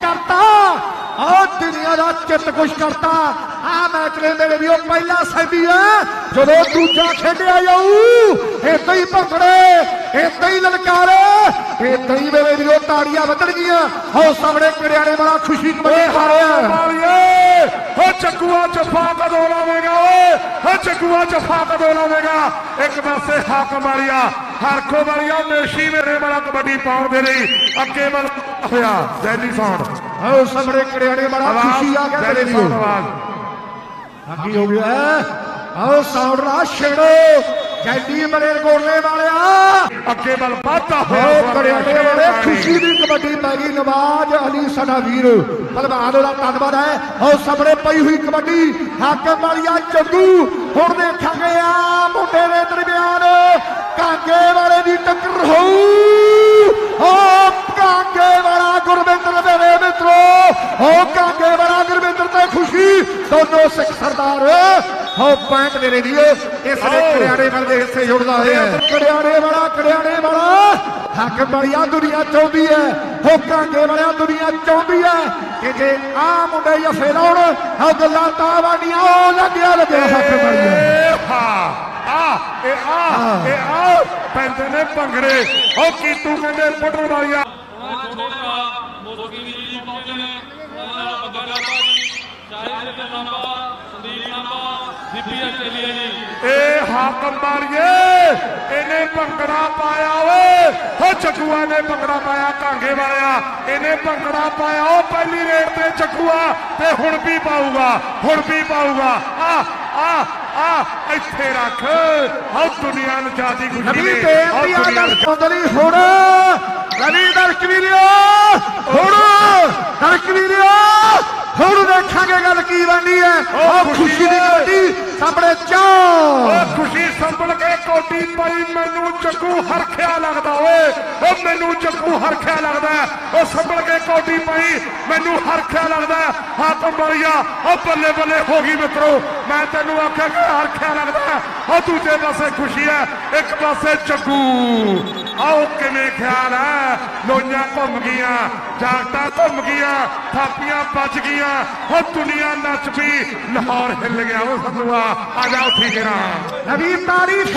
ਕਰਤਾ ਆ ਦੁਨੀਆ ਦਾ ਚਿੱਤ ਖੁਸ਼ ਕਰਤਾ ਆ ਮੈਚ ਨੇ ਮੇਰੇ ਵੀ ਉਹ ਪਹਿਲਾ ਸੈਮੀ ਹੈ ਜਦੋਂ ਦੂਜਾ ਖੇਡਿਆ ਜਾਊ ਏਦਾਂ ਹੀ ਭੰਗੜੇ ਏਦਾਂ ਹੀ ਲਲਕਾਰੇ ਏਦਾਂ ਹੀ ਮੇਰੇ ਵੀ ਉਹ ਤਾੜੀਆਂ ਵੱਜਣਗੀਆਂ ਹੋ ਸਾਹਮਣੇ ਕਿਰਿਆਣੇ ਵਾਲਾ ਖੁਸ਼ੀ ਕਮੇ ਹਾਰਿਆ ਮਾਰੀਏ ਹੋ ਚੱਕੂਆ ਜਫਾ ਕਦੋਂ ਲਾਵੇਗਾ ਓਏ ਹੋ ਚੱਕੂਆ ਜਫਾ ਕਦੋਂ ਲਾਵੇਗਾ ਇੱਕ ਪਾਸੇ ਹੱਕ ਮਾਰੀਆ ਹਰਖੋ ਮਾਰੀਆ ਮੇਸ਼ੀ ਮੇਰੇ ਵਾਲਾ ਕਬੱਡੀ ਪਾਉਣ ਦੇ ਲਈ ਅੱਗੇ ਵੱਲ ਹੋਇਆ। ਜੈਨੀ ਸੌਂਡ ਹੋ ਸਾਹਮਣੇ ਕਿਰਿਆਣੇ ਵਾਲਾ ਖੁਸ਼ੀ ਆ ਗਿਆ ਮੇਰੇ ਸੌਂਡ ਆਵਾਜ਼। ਅੱਗੀ ਹੋ ਗਿਆ ਆਓ ਸਾਊਂਡ ਨਾ ਛੇੜੋ। ਜੈਡੀ ਮਰੇ ਗੋਲੇ ਵਾਲਿਆ। ਅੱਗੇ ਵੱਲ ਵਾਧਾ ਹੋਇਆ ਹੋ ਕਰਿਆਣੇ ਵਾਲੇ ਖੁਸ਼ੀ ਦੀ ਕਬੱਡੀ ਪੈ ਗਈ ਨਵਾਜ ਅਲੀ ਸਾਡਾ ਵੀਰ। ਭਲਵਾਨ ਦਾ ਧੰਨਵਾਦ ਹੈ। ਹੋ ਸਾਹਮਣੇ ਪਈ ਹੋਈ ਕਬੱਡੀ ਹਾਕਮ ਵਾਲੀਆ ਜੱਗੂ ਹੁਣ ਦੇਖਾਂਗੇ ਆ ਮੁੰਡੇ ਦੇ ਦਰਮਿਆਨ। ਕਾਂਗੇ ਵਾਲੇ ਦੀ ਟੱਕਰ ਹੋਊ। ਦੋਨੋਂ ਸਿੱਖ ਸਰਦਾਰ ਹੋ ਪੁਆਇੰਟ ਮੇਰੇ ਲਈ ਇਸ ਦੇ ਆਓ। ਕਰਿਆਣੇ ਵਾਲੇ ਦੇ ਹਿੱਸੇ ਜੁੜਦਾ ਹੋਇਆ ਕਰਿਆਣੇ ਵਾਲਾ ਕਰਿਆਣੇ ਵਾਲਾ। ਹੱਕ ਬੜੀਆ ਦੁਨੀਆ ਚਾਹੁੰਦੀ ਹੈ ਹੋ ਕਾਂਗੇ ਵਾਲਿਆ ਦੁਨੀਆ ਚਾਹੁੰਦੀ ਹੈ ਕਿ ਜੇ ਆ ਮੁੰਡੇ ਜਫੇ ਲਾਉਣ ਹੋ ਗੱਲਾਂ ਤਾਂ ਵਾਡੀਆਂ ਉਹ ਲੱਗਿਆ ਲੱਗਿਆ ਹੱਕ ਬੜੀਆ ਹਾ ਆ ਇਹ ਆ ਇਹ ਆ ਪੈਂਦੇ ਨੇ ਭੰਗੜੇ। ਉਹ ਕੀਤੂ ਕਹਿੰਦੇ ਫੁੱਟਣ ਵਾਲੀਆ? ਛੋਟੇ ਮੋਸਕੀ ਵੀ ਜੀ ਪਹੁੰਚੇ ਨੇ। ਉਹਨਾਂ ਨਾਲ ਬੱਗਾ ਬਾਬਾ ਜੀ ਸ਼ਾਹਿਦ ਦੇ ਨਾਮਾ ਸੰਦੀਪ ਨਾਮਾ ਦੀਪੀ ਆਸਟ੍ਰੇਲੀਆ ਜੀ। ਇਹ ਹਾਕਮ ਮਾਰੀਏ ਇਹਨੇ ਭੰਗੜਾ ਪਾਇਆ ਓਏ। ਹੋ ਚੱਕੂਆ ਨੇ ਭੰਗੜਾ ਪਾਇਆ ਕਾਂਗੇ ਵਾਲਿਆ। ਇਹਨੇ ਭੰਗੜਾ ਪਾਇਆ ਉਹ ਪਹਿਲੀ ਰੇਡ ਤੇ ਚੱਕੂਆ। ਤੇ ਹੁਣ ਵੀ ਪਾਊਗਾ ਹੁਣ ਵੀ ਪਾਊਗਾ। ਆ ਆ ਆ ਇੱਥੇ ਰੱਖ। ਹਉ ਦੁਨੀਆ ਨੂੰ ਜਾਦੀ ਖੁਸ਼ੀ ਨਵੀਂ ਨੇ। ਬੇਨਤੀ ਆ ਦਰਸ਼ਕਾਂ ਲਈ ਹੁਣ। ਨਵੀਂ ਦਰਸ਼ਕ ਵੀਰਿਓ ਹੁਣ। ਦਰਸ਼ਕ ਵੀਰਿਓ ਹੁਣ ਦੇਖਾਂਗੇ ਗੱਲ ਕੀ ਬਣਨੀ ਹੈ ਉਹ ਖੁਸ਼ੀ ਦੀ ਗੱਡੀ ਸਾਹਮਣੇ ਚਾਹ। ਓ ਖੁਸ਼ੀ ਸੰਭਲ ਕੇ ਕੋਟੀ ਪਾਈ, ਮੈਨੂੰ ਚੱਕੂ ਹਰਖਿਆ ਲੱਗਦਾ ਓਏ। ਓ ਮੈਨੂੰ ਚੱਕੂ ਹਰਖਿਆ ਲੱਗਦਾ ਓ ਸੰਭਲ ਕੇ ਕੋਟੀ ਪਾਈ, ਮੈਨੂੰ ਹਰਖਿਆ ਲੱਗਦਾ ਹਾਕਮ ਵਾਲੀਆ ਉਹ ਬੱਲੇ ਬੱਲੇ ਹੋ ਗਈ ਮਿੱਤਰੋ। ਮੈਂ ਤੈਨੂੰ ਆਖਿਆ ਕਿ ਹਰਖਿਆ ਲੱਗਦਾ ਉਹ ਦੂਜੇ ਪਾਸੇ ਖੁਸ਼ੀ ਹੈ, ਇੱਕ ਪਾਸੇ ਚੱਕੂ। ਆਓ ਕਿਵੇਂ ਖਿਆਲ ਆ? ਲੋਈਆਂ ਘੁੰਮ ਗਈਆਂ ਜਾਗਟਾਂ ਘੁੰਮ ਗਈਆਂ, ਥਾਪੀਆਂ ਵੱਜ ਗਈਆਂ ਓ ਦੁਨੀਆ ਨੱਚ ਪਈ, ਲਾਹੌਰ ਹਿੱਲ ਗਿਆ। ਉਹ ਸੰਧੂਆ, ਆ ਜਾ ਉੱਠੀ ਕੇ ਨਾ। ਨਵੀਂ ਤਾਰੀਖ